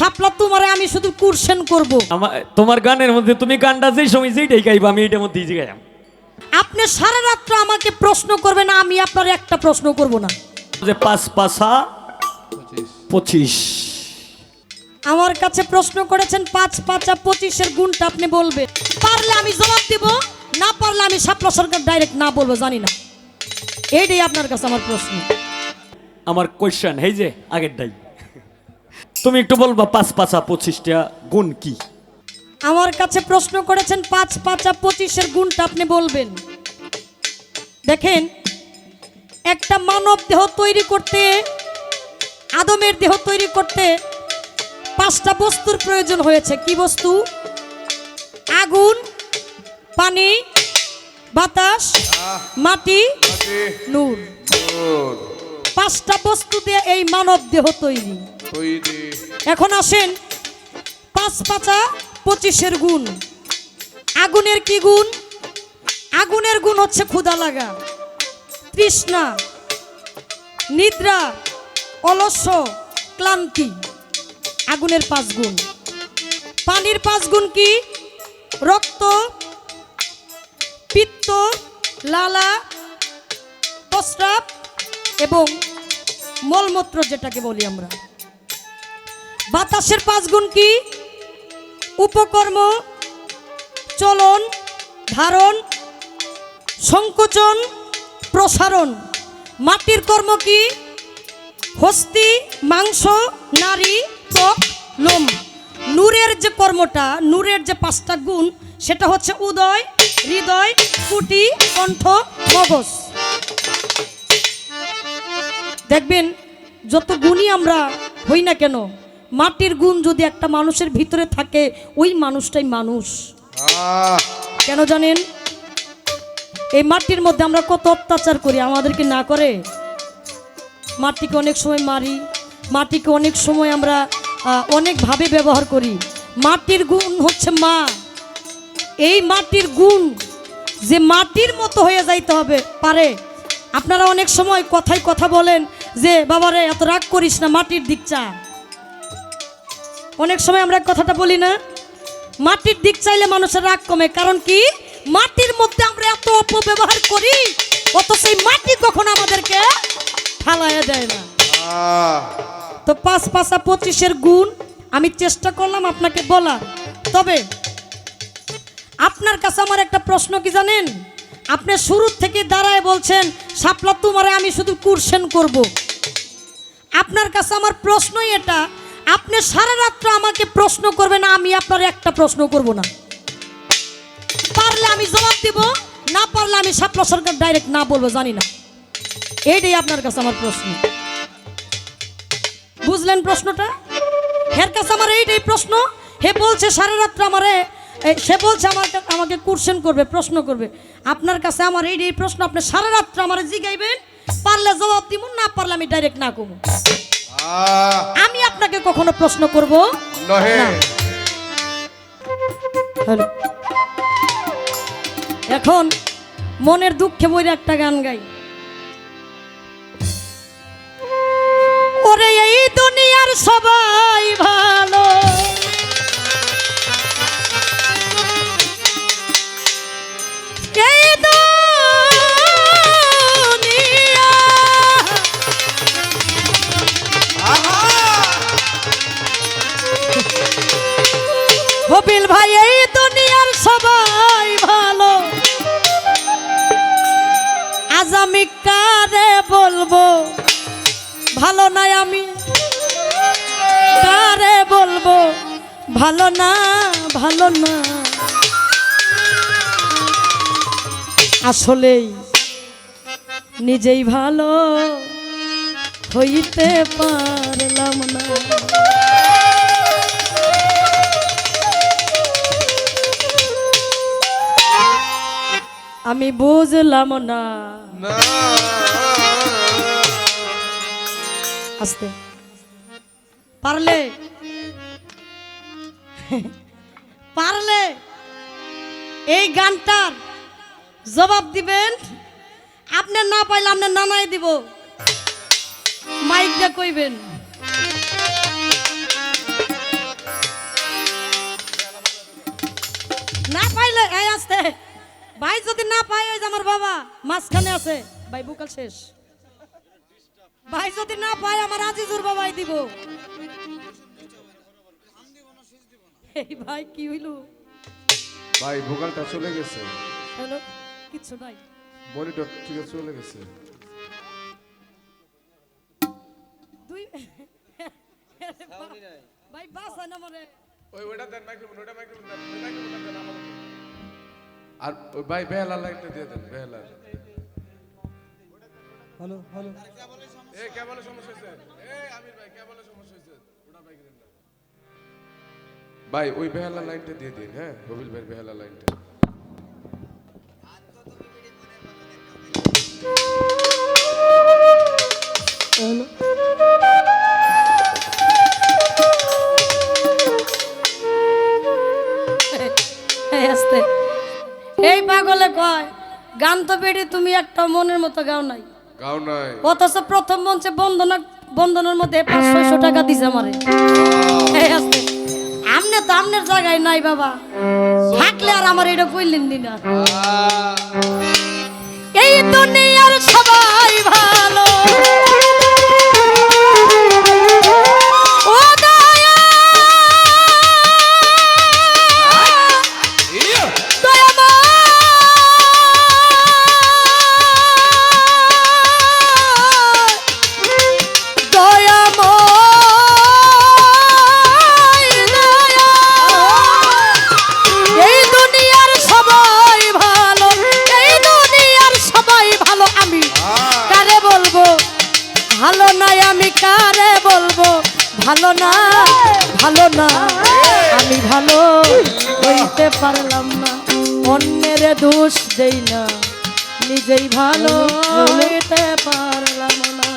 সাপলা তোমারে আমি শুধু কুরসেন করব। আমার তোমার গানের মধ্যে তুমি গানটা যেই সময় যেইটাই গাইবা আমি এইটার মধ্যেই যে গাইলাম। আপনি সারা রাত্র আমাকে প্রশ্ন করবেন আমি আপনার একটা প্রশ্ন করব না। যে পাঁচ পাশা পঁচিশ। আমার কাছে প্রশ্ন করেছেন পাঁচ পাঁচা পঁচিশের গুণটা আপনি বলবেন। পারলে আমি জবাব দিব না পারলে আমি সাপলা সরকার ডাইরেক্ট না বলব জানি না। এইটাই আপনার কাছে আমার প্রশ্ন। আমার কোয়েশ্চেন এই যে আগেরটাই। তুমি একটু বলবা পাঁচ পাঁচা পঁচিশটা গুণ কি? আমার কাছে প্রশ্ন করেছেন পাঁচ পাঁচা পঁচিশের গুণটা আপনি বলবেন। দেখেন একটা মানব দেহ তৈরি করতে আদমের দেহ তৈরি করতে পাঁচটা বস্তুর প্রয়োজন হয়েছে। কি বস্তু? আগুন পানি বাতাস মাটি নূর। পাঁচটা বস্তু দিয়ে এই মানব দেহ তৈরি। এখন আসেন পাঁচ পাঁচা পঁচিশের গুণ। আগুনের কি গুণ? আগুনের গুণ হচ্ছে ক্ষুদা লাগা, তৃষ্ণা, নিদ্রা অলস্য ক্লান্তি। আগুনের পাঁচ গুণ। পানির পাঁচ গুণ কি? রক্ত, পিত্ত, লালা, প্রস্রাব এবং মলমূত্র যেটাকে বলি আমরা। বাতাসের পাঁচ গুণ কি? উপকর্ম, চলন, ধারণ, সংকোচন, প্রসারণ। মাটির কর্ম কি? হস্তি, মাংস, নারী, ত্বক, লোম। নূরের যে কর্মটা, নূরের যে পাঁচটা গুণ, সেটা হচ্ছে উদয়, হৃদয়, কুটি, কণ্ঠ, মগজ। দেখবেন, যত গুণই আমরা হই না কেন মাটির গুণ যদি একটা মানুষের ভিতরে থাকে ওই মানুষটাই মানুষ। কেন জানেন? এই মাটির মধ্যে আমরা কত অত্যাচার করি আমাদেরকে না করে? মাটিকে অনেক সময় মারি মাটিকে অনেক সময় আমরা অনেকভাবে ব্যবহার করি। মাটির গুণ হচ্ছে মা। এই মাটির গুণ যে মাটির মতো হয়ে যাইতে হবে পারে। আপনারা অনেক সময় কথায় কথা বলেন যে বাবারে এত রাগ করিস না মাটির দিক চা অনেক সময় আমরা কথাটা বলি না মাটির দিক চাইলে মানুষের রাগ কমে কারণ কি? মাটির মধ্যে আমরা এত অপব্যবহার করি অত সেই মাটি কখনো আমাদেরকে ঠালাইয়া দেয় না। তো পাঁচ পাঁচা পঁচিশের গুণ আমি চেষ্টা করলাম আপনাকে বলার। তবে আপনার কাছে আমার একটা প্রশ্ন কি জানেন? আপনি শুরুর থেকে দাঁড়ায় বলছেন সাপলা তোমারে আমি শুধু কুরসেন করব। আপনার কাছে আমার প্রশ্নই এটা আপনি সারা রাত্র আমাকে প্রশ্ন করবেন আমি আপনার একটা প্রশ্ন করব না। পারলে আমি জবাব দিব না পারলে আমি সাপলা সরকার ডাইরেক্ট না বলব জানি না। এইটাই আপনার কাছে আমার প্রশ্ন। বুঝলেন প্রশ্নটা? হের কাছে আমার এইটাই প্রশ্ন হে বলছে সারা রাত্র আমারে সে বলছে আমার আমাকে কোশ্চেন করবে প্রশ্ন করবে। আপনার কাছে আমার এইটাই প্রশ্ন আপনি সারা রাত্র আমারে জিগাইবেন পারলে জবাব দিব না পারলে আমি ডাইরেক্ট না করব আপনাকে কখনো প্রশ্ন করব? নহে। এখন মনের দুঃখে বই একটা গান গাই। ওরে এই দুনিয়ার সবাই ভালো। ভালো না। আসলেই নিজেই ভালো হইতে পারলাম না। আমি বুঝলাম না। না। আস্তে। পারলে? পারলে এই গানটার জবাব দিবেন। আপনার না পাইলে আপনার নামাই দিব। মাইকটা কইবেন। না পাইলে, এই আসতে। ভাই, যদি না পাই ওই আমার বাবা, মাঝখানে আছে। ভাই, বুকাল শেষ। ভাই, যদি না পাই আমার আজিজুর বাবাই দিব। এই ভাই কি হইল? ভাই ভোকালটা চলে গেছে। হ্যালো কিছু নাই। মনিটর ঠিক আছে চলে গেছে। দুই ভাই বাস না মনে ওই ওটা দেন মাইক্রোফোন ওটা মাইক্রোফোন দেন ওই মাইক্রোফোনটা দেন আমাকে আর ওই ভাই বেহালা লাইনটা দিয়ে দেন বেহালা। Hello hello. এ কেবলের সমস্যা হয়েছে এ আমির ভাই কেবলের সমস্যা ভাই ওই বেহালা লাইনটা দিয়ে দিন হ্যাঁ? রবিল ভাই বেহালা লাইনটা। এই পাগলে কয় গান তো বেড়ে তুমি একটা মনের মতো গাও নাই। গাও নাই। অথচ প্রথম মঞ্চে বন্ধনা বন্ধনের মধ্যে পাঁচশো টাকা দিছে আমারে। এই আসতে। আমনে তো আমনের জায়গায় নাই বাবা। থাকলে আর আমার এটা কইলেন দিনা না। এই দুনিয়ার সবাই ভালো না ভালো না। আমি ভালো হইতে পারলাম না। অন্যের দোষ দেই না। নিজেই ভালো হইতে পারলাম না।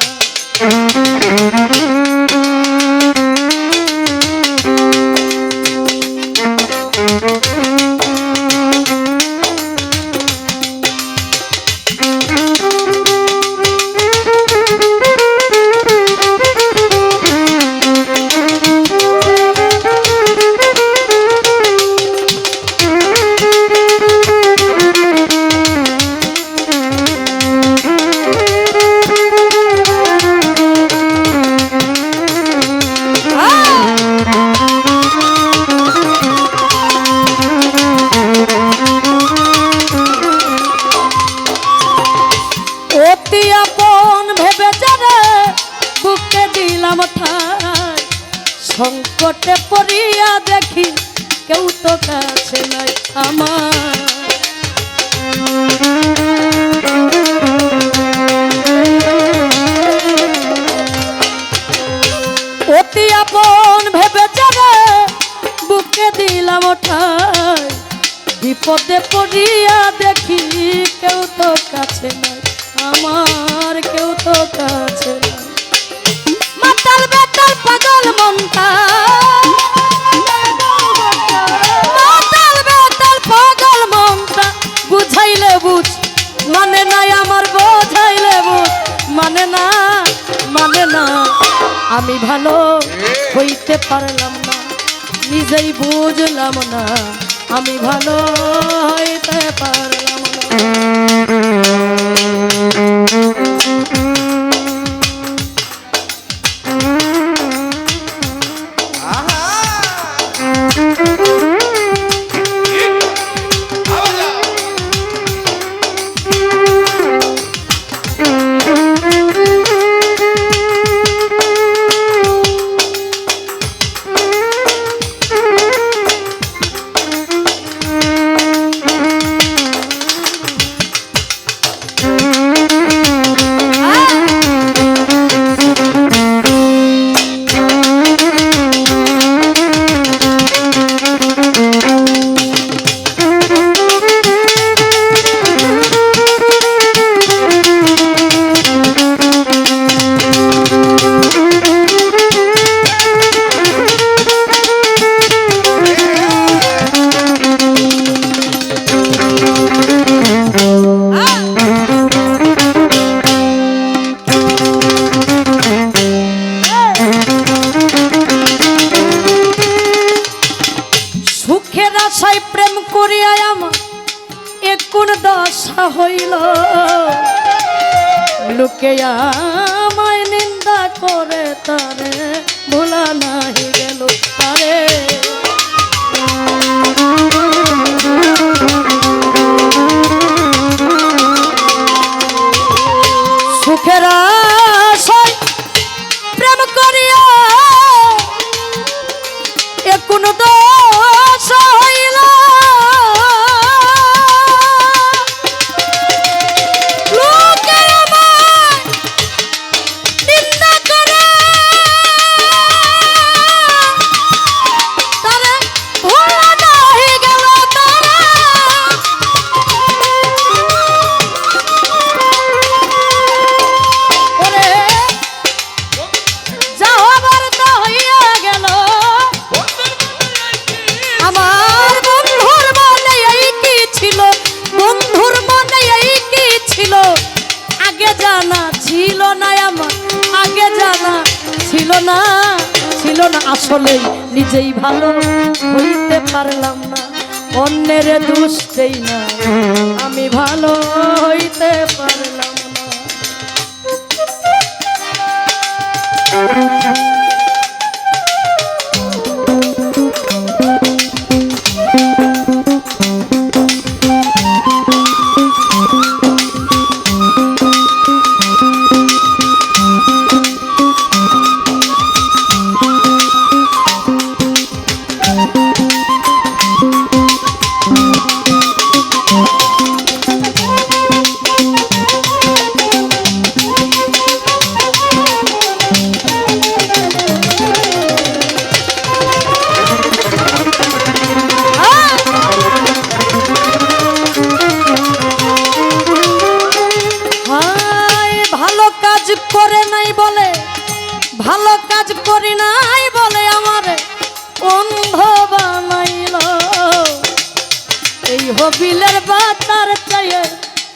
আমার মানে না মানে না, আমি ভালো হইতে পারলাম না। নিজেই বুঝলাম না, আমি ভালো হইতে পারলাম না। তরে ভুলানা থাকতে পারলাম না। অন্যের দোষ দেই না। আমি ভালো হইতে পারলাম না।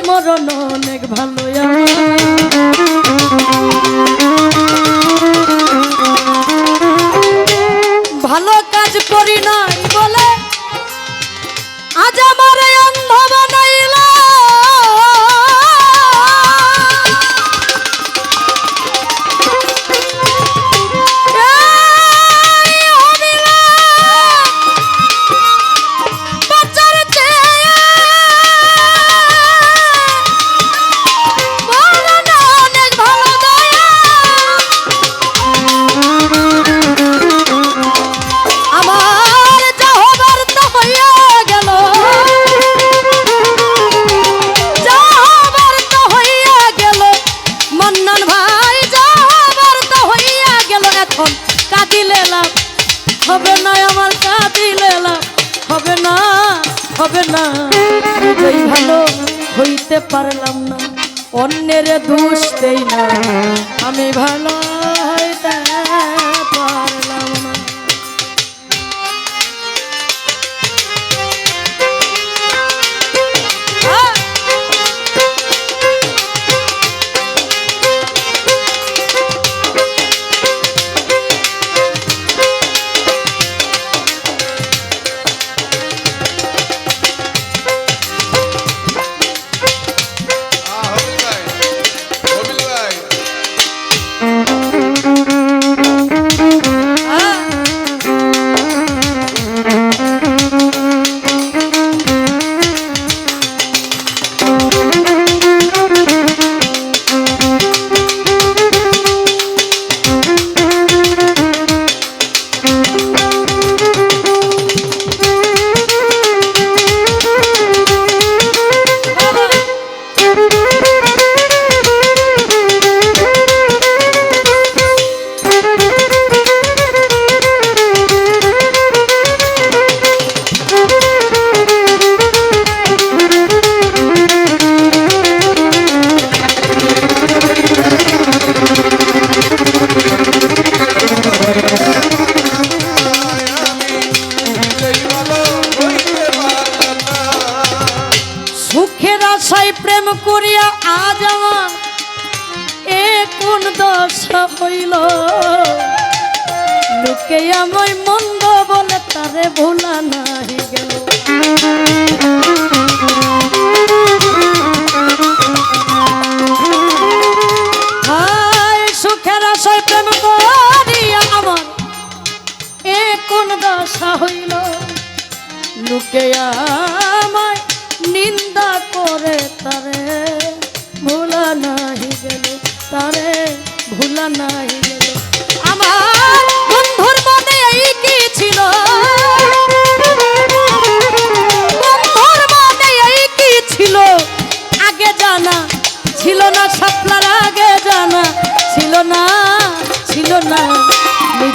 মরণ অনেক ভালো পারলাম না। অন্যের দোষ দেই না। আমি ভালো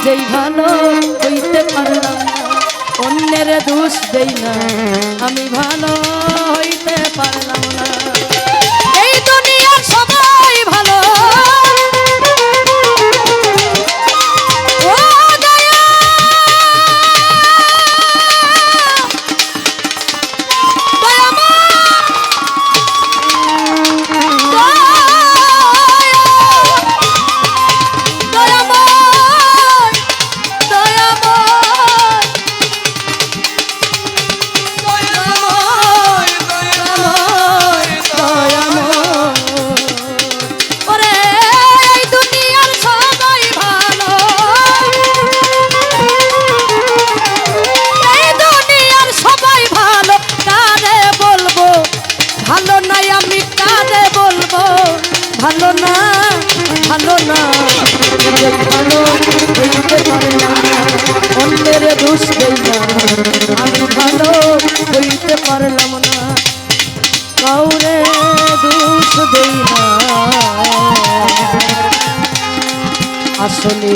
নিজেই ভালো হইতে পারলাম অন্যের দোষ দেই না আমি ভালো। ভালো না ভালো না। ভালো হইতে পারে না অন্যের দোষ দেই না। আমি ভালো হইতে পারলাম না। কাউরে দোষ দেই না। আসলে